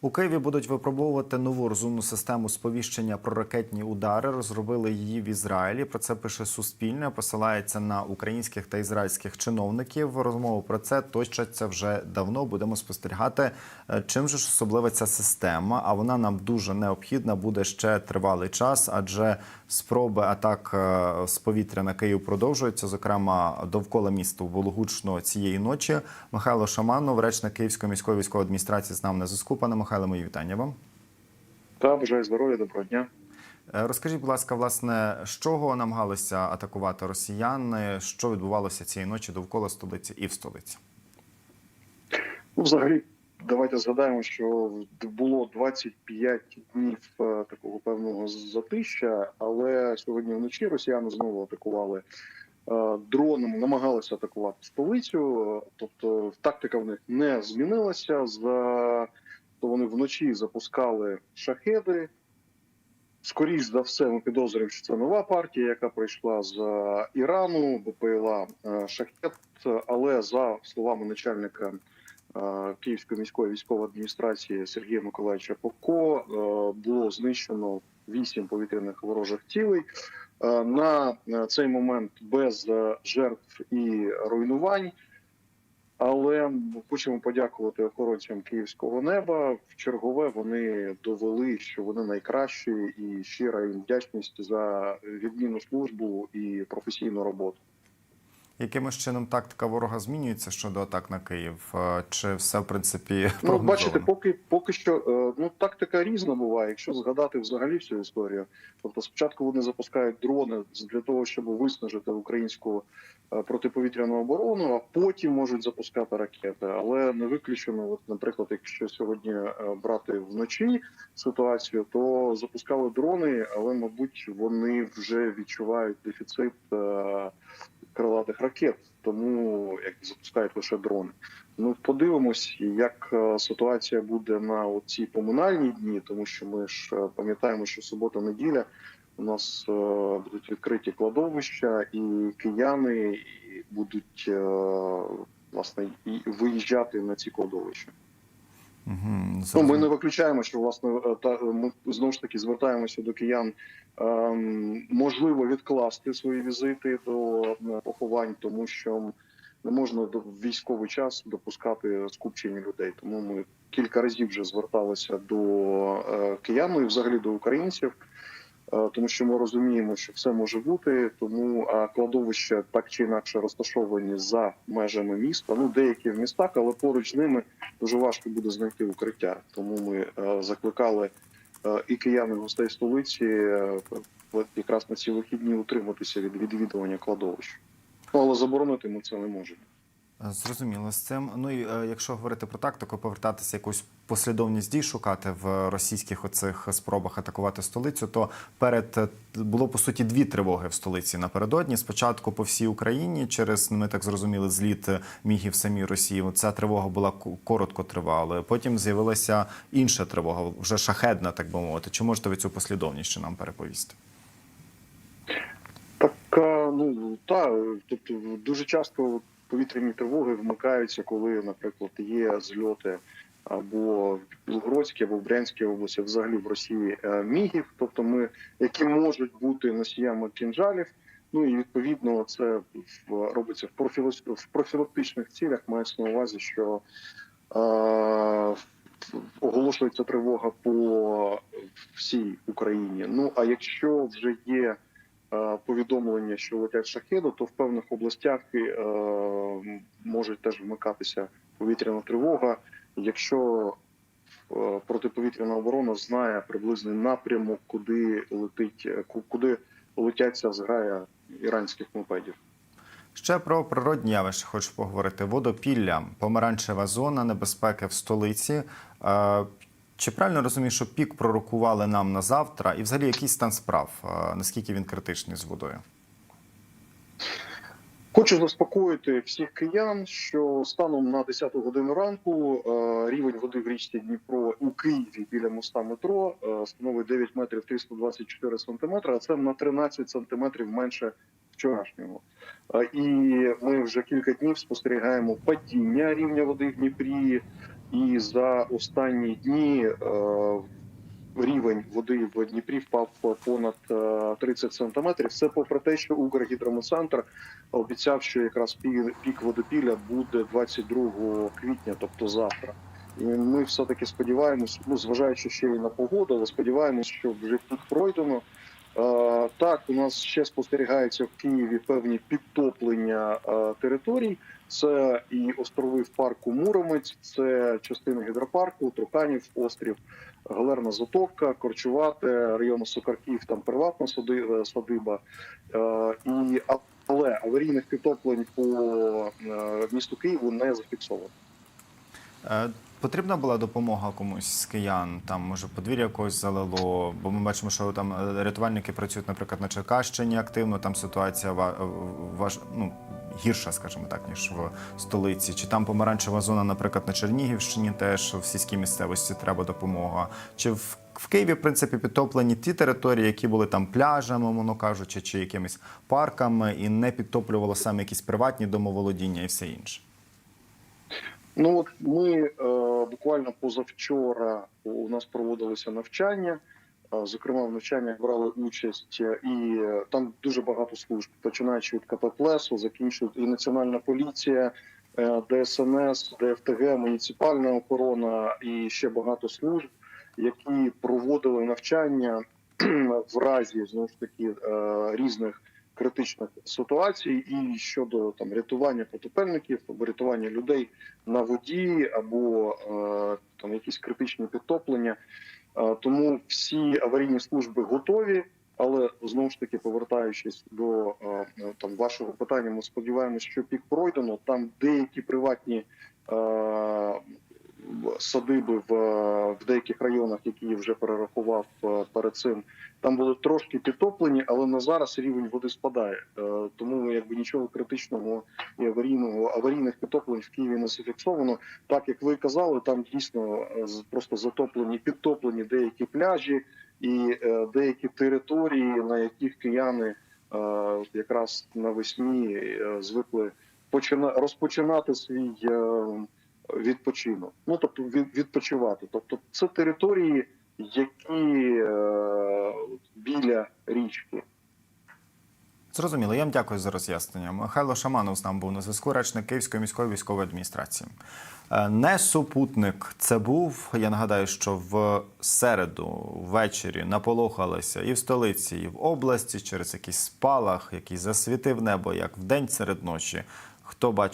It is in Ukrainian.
У Києві будуть випробовувати нову розумну систему сповіщення про ракетні удари. Розробили її в Ізраїлі. Про це пише Суспільне. Посилається на українських та ізраїльських чиновників. Розмову про це точаться вже давно. Будемо спостерігати, е, чим же ж особлива ця система. А вона нам дуже необхідна буде ще тривалий час, адже спроби атак е, з повітря на Київ продовжуються. Зокрема, довкола міста було гучно цієї ночі. Михайло Шаманов, речник Київської міської військової адміністрації, з нами на зв'язку. Пане Михайло, мої вітання вам. Та бажаю здоров'я, доброго дня. Е, Розкажіть, будь ласка, власне, з чого намагалися атакувати росіяни? Що відбувалося цієї ночі довкола столиці і в столиці? Ну, взагалі, давайте згадаємо, що було 25 днів е, такого певного затища, але сьогодні вночі росіяни знову атакували е, дроном, намагалися атакувати столицю. Тобто тактика в них не змінилася. За то вони вночі запускали шахеди. Скоріш за все, ми підозрюємо, що це нова партія, яка прийшла з е, Ірану, БПЛА е, шахет. Але за словами начальника е, Київської міської військової адміністрації Сергія Миколаївича Попко, е, було знищено вісім повітряних ворожих цілей. На цей момент без жертв і руйнувань. Але хочемо подякувати охоронцям київського неба. В чергове вони довели, що вони найкращі, і щира їм вдячність за відмінну службу і професійну роботу. Якимось чином тактика ворога змінюється щодо атак на Київ? Е, Чи все в принципі Ну, бачите, поки поки що е, ну тактика різна буває. Якщо згадати взагалі всю історію, тобто спочатку вони запускають дрони для того, щоб виснажити українську е, протиповітряну оборону, а потім можуть запускати ракети. Але не виключено, от, наприклад, якщо сьогодні брати вночі ситуацію, то запускали дрони, але мабуть вони вже відчувають дефіцит крилатих ракет, тому як запускають лише дрони. Ну, подивимось, як е, ситуація буде на ці поминальні дні, тому що ми ж е, пам'ятаємо, що субота-неділя у нас е, будуть відкриті кладовища, і кияни будуть власне і виїжджати на ці кладовища. Угу, Ну, ми не виключаємо, що власне е, та ми знову ж таки звертаємося до киян. Ем, можливо, відкласти свої візити до е, поховань, тому що не можна до в військовий час допускати скупчення людей. Тому ми кілька разів вже зверталися до е, киян ну і взагалі до українців. Е, Тому що ми розуміємо, що все може бути, тому кладовища так чи інакше розташовані за межами міста. Ну деякі в містах, але поруч з ними дуже важко буде знайти укриття. Тому ми е, закликали е, і киян, і гостей столиці якраз на ці вихідні утриматися від відвідування кладовищ. Ну, але заборонити ми це не можемо. Зрозуміло з цим. Ну і е, якщо говорити про тактику, повертатися якусь послідовність дій шукати в російських оцих спробах атакувати столицю, то перед е, було по суті дві тривоги в столиці напередодні. Спочатку по всій Україні через ну, ми так зрозуміли зліт мігів самій Росії. Ця тривога була коротко тривала. Потім з'явилася інша тривога, вже шахедна, так би мовити. Чи можете ви цю послідовність ще нам переповісти? Так ну та тобто дуже часто повітряні тривоги вмикаються, коли, наприклад, є зльоти або в Білгородській, або в Брянській області, взагалі в Росії е, мігів, тобто ми, які можуть бути носіями кінжалів. Ну і відповідно це робиться в профілактичних цілях. Мається на увазі, що е, оголошується тривога по всій Україні. Ну а якщо вже є повідомлення, що летять шахеди, то в певних областях е, може теж вмикатися повітряна тривога. Якщо е, протиповітряна оборона знає приблизний напрямок, куди летить, е, ку- куди летять ця зграя іранських мопедів. Ще про природні явища хочу поговорити. Водопілля, помаранчева зона небезпеки в столиці. Чи правильно розумію, що пік пророкували нам на завтра? І взагалі який стан справ? Наскільки він критичний з водою? Хочу заспокоїти всіх киян, що станом на 10 годину ранку е, рівень води в річці Дніпро у Києві біля моста метро е, становить 9 метрів 324 сантиметри, а це на 13 сантиметрів менше вчорашнього. Е, І ми вже кілька днів спостерігаємо падіння рівня води в Дніпрі. І за останні дні е, рівень води в Дніпрі впав понад е, 30 сантиметрів. Це попри те, що Укргідрометцентр обіцяв, що якраз пік водопілля буде 22 квітня, тобто завтра. І ми все таки сподіваємось, ну зважаючи ще й на погоду, але сподіваємось, що вже пік пройдено. Е, так, у нас ще спостерігаються в Києві певні підтоплення е, територій. Це і острови в парку Муромець, це частина гідропарку, Труканів, острів, Галерна Затовка, Корчувате, район Сокарків, там приватна садиба. Е, і, але аварійних підтоплень по е, місту Києву не зафіксовано. Е, Потрібна була допомога комусь з киян, там може подвір'я когось залило, бо ми бачимо, що там е, рятувальники працюють, наприклад, на Черкащині активно. Там ситуація ва- важ, ну, гірша, скажімо так, ніж в столиці. Чи там помаранчева зона, наприклад, на Чернігівщині, теж в сільській місцевості треба допомога. Чи в, в Києві, в принципі, підтоплені ті території, які були там пляжами, мовно кажучи, чи якимись парками, і не підтоплювало саме якісь приватні домоволодіння і все інше. Ну от ми е, буквально позавчора у нас проводилися навчання. Е, Зокрема, в навчаннях брали участь е, і там дуже багато служб, починаючи від КП закінчують і Національна поліція, ДСНС, ДФТГ, муніципальна охорона і ще багато служб, які проводили навчання в разі знову ж таки різних критичних ситуацій, і щодо там рятування потопельників або рятування людей на воді або е, там якісь критичні підтоплення. Е, тому всі аварійні служби готові. Але знову ж таки, повертаючись до е, там вашого питання, ми сподіваємося, що пік пройдено. Там деякі приватні садиби в, в деяких районах, які я вже перерахував е, перед цим, там були трошки підтоплені, але на зараз рівень води спадає. Е, тому якби нічого критичного і аварійного аварійних підтоплень в Києві не зафіксовано. Так як ви казали, там дійсно е, просто затоплені, підтоплені деякі пляжі і е, деякі території, на яких кияни е, якраз навесні е, звикли почина розпочинати свій е, відпочинок. Ну тобто відпочивати. Тобто, це території, які е, біля річки. Зрозуміло, я вам дякую за роз'яснення. Михайло Шаманов з нами був на зв'язку, речник Київської міської військової адміністрації. Е, Не супутник це був. Я нагадаю, що в середу ввечері наполохалися і в столиці, і в області через якийсь спалах, який засвітив небо, як в день серед ночі. Хто бачив?